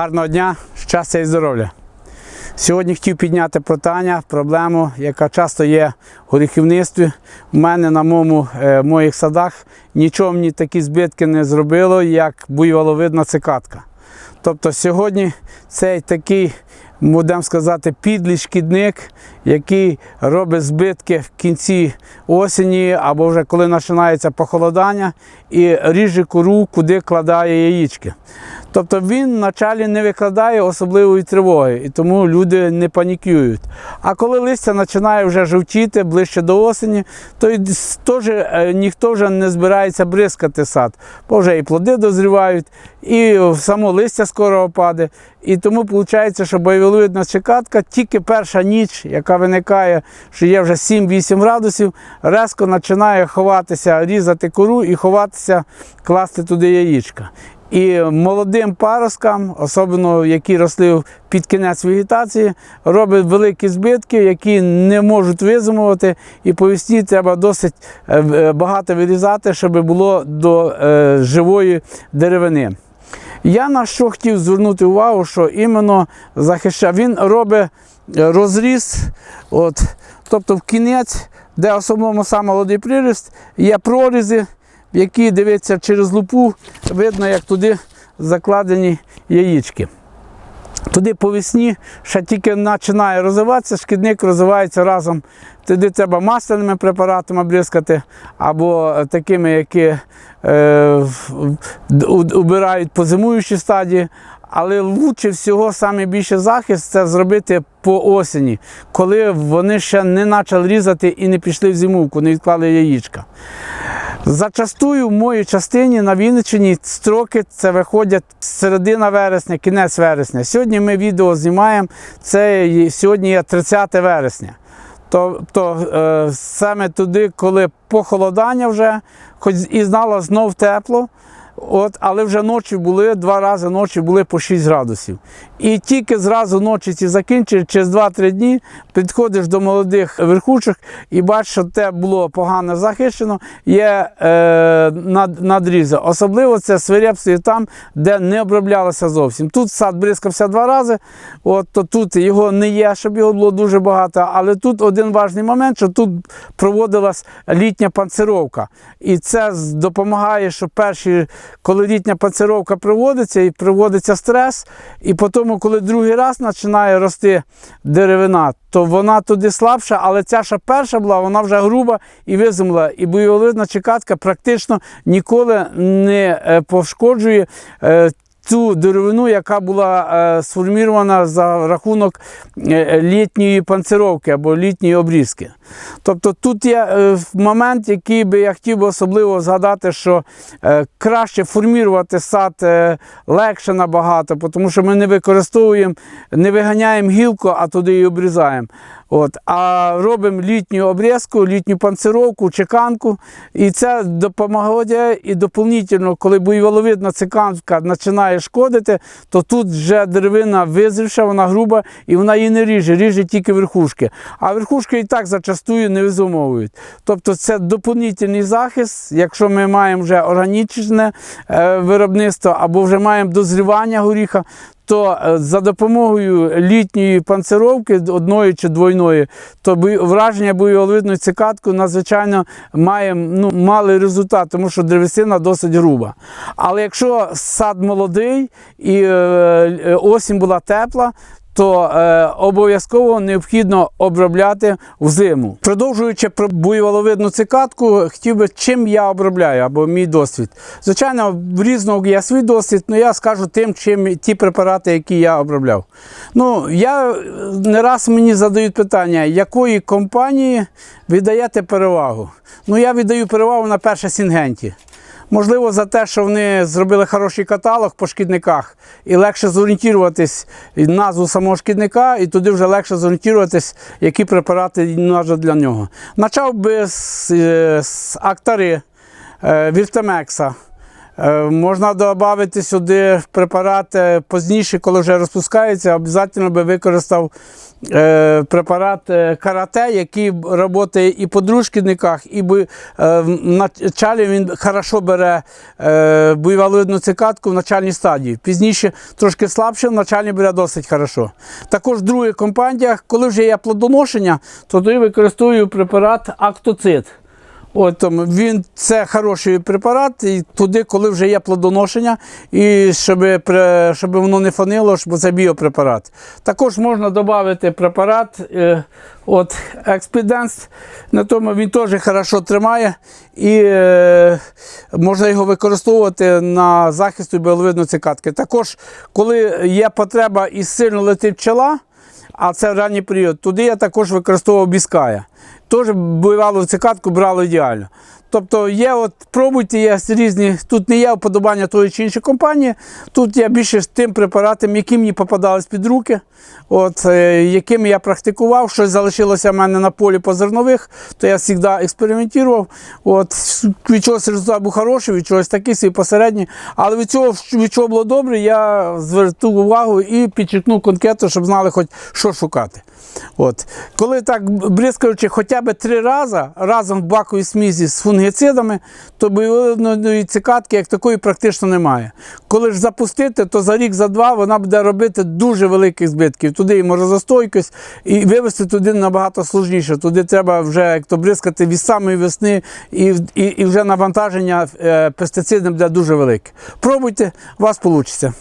Гарного дня, щастя і здоров'я. Сьогодні хотів підняти питання, проблему, яка часто є в горіхівництві. У мене на моєму, е, моїх садах нічого мені такі збитки не зробило, як буйволовидна цикатка. Тобто сьогодні цей такий, будемо сказати, підлий шкідник, який робить збитки в кінці осені або вже коли починається похолодання і ріже кору, куди кладає яєчки. Тобто він вначалі не викладає особливої тривоги, і тому люди не панікують. А коли листя починає вже жовтіти ближче до осені, то й теж е, ніхто вже не збирається бризкати сад, бо вже і плоди дозрівають, і само листя скоро опаде. І тому виходить, що бойоволовидна чекатка тільки перша ніч, яка виникає, що є вже 7-8 градусів, резко починає ховатися, різати кору і ховатися, класти туди яєчка. І молодим паросткам, особливо які росли під кінець вегетації, робить великі збитки, які не можуть визимувати. І по весні треба досить е, е, багато вирізати, щоб було до е, живої деревини. Я на що хотів звернути увагу, що іменно захищає, він робить е, розріз, от, тобто в кінець, де особливо сам молодий приріст, є прорізи, які дивиться через лупу, видно, як туди закладені яєчки. Туди по весні ще тільки починає розвиватися, шкідник розвивається разом. Туди треба масляними препаратами бризкати, або такими, які е, убирають по зимуючій стадії. Але лучше всього саме більше захист це зробити по осені, коли вони ще не почали різати і не пішли в зимовку, не відклали яєчка. Зачастую в моїй частині на Вінниччині строки це виходять середина вересня, кінець вересня. Сьогодні ми відео знімаємо, це сьогодні є 30 вересня. Тобто е, саме туди, коли похолодання вже, хоч і знала знов тепло, от, але вже ночі були, два рази ночі були по 6 градусів. І тільки зразу ночі ці закінчили, через 2-3 дні підходиш до молодих верхушок і бачиш, що те було погано захищено, є е, над, надрізи. Особливо це свирепствує там, де не оброблялося зовсім. Тут сад бризкався два рази, от, то тут його не є, щоб його було дуже багато, але тут один важний момент, що тут проводилась літня панцировка. І це допомагає, що перші, коли літня панцировка проводиться і проводиться стрес, і потім, коли другий раз починає рости деревина, то вона туди слабша, але ця що перша була, вона вже груба і визимла. І бойоволидна чекатка практично ніколи не е, пошкоджує. Цю деревину, яка була е, сформірована за рахунок е, літньої панцировки або літньої обрізки. Тобто тут є е, момент, який би я хотів би особливо згадати, що краще формувати сад легше набагато, тому що ми не використовуємо, не виганяємо гілку, а туди її обрізаємо. От, а робимо літню обрізку, літню панцировку, чеканку. І це допомагає і доповнительно, коли буйволовидна циканка починає шкодити, то тут вже деревина визрівша, вона груба і вона її не ріже, ріже тільки верхушки. А верхушки і так зачастую не визумовують. Тобто це доповнительний захист, якщо ми маємо вже органічне е, виробництво або вже маємо дозрівання горіха, то е, за допомогою літньої панцировки одної чи двойної, то враження бойоволовидної цикатку надзвичайно має ну, малий результат, тому що древесина досить груба. Але якщо сад молодий і е, е, осінь була тепла, то е, обов'язково необхідно обробляти взиму. Продовжуючи про буйволовидну цикатку, хотів би, чим я обробляю або мій досвід. Звичайно, в різного є свій досвід, але я скажу тим, чим ті препарати, які я обробляв. Ну, я е, не раз мені задають питання, якої компанії ви даєте перевагу. Ну, я віддаю перевагу на перше Сінгенті. Можливо, за те, що вони зробили хороший каталог по шкідниках, і легше зорієнтуватись назву самого шкідника, і туди вже легше зорієнтуватись, які препарати для нього. Почав би з, е, з актари Віртемекса. Е, Можна додати сюди препарат е, пізніше, коли вже розпускається, обов'язково би використав е, препарат е, карате, який працює і по дружківниках, і е, в началі він хорошо бере е, буйволидну цикатку в начальній стадії. Пізніше трошки слабше, в начальній бере досить хорошо. Також друга компанія, коли вже є плодоношення, то тоді використовую препарат актоцит. От він це хороший препарат, і туди, коли вже є плодоношення, і щоб, щоб воно не фанило, бо це біопрепарат. Також можна додати препарат е, от Expedence, на тому він теж хорошо тримає і е, можна його використовувати на захист біловидної цикатки. Також, коли є потреба і сильно летить пчела, а це ранній період, туди я також використовував біская. Теж бувало в цикатку брало ідеально. Тобто є, от пробуйте, є різні. Тут не є вподобання тої чи іншої компанії. Тут я більше з тим препаратом, які мені попадались під руки, от, е, якими я практикував, щось залишилося в мене на полі по зернових, то я завжди експериментував. От, від чогось результат був хороший, від чогось такий свій посередній. Але від цього, від чого було добре, я звернув увагу і підчеркнув конкретно, щоб знали хоч що шукати. От. Коли так бризкаючи хоча б три рази разом в баковій смізі з фунгіцидами, то бойової цикатки як такої практично немає. Коли ж запустити, то за рік, за два вона буде робити дуже великих збитків. Туди і морозостойкість, і вивести туди набагато сложніше. Туди треба вже як то бризкати від самої весни, і, і, і вже навантаження е, пестицидним буде дуже велике. Пробуйте, у вас вийде.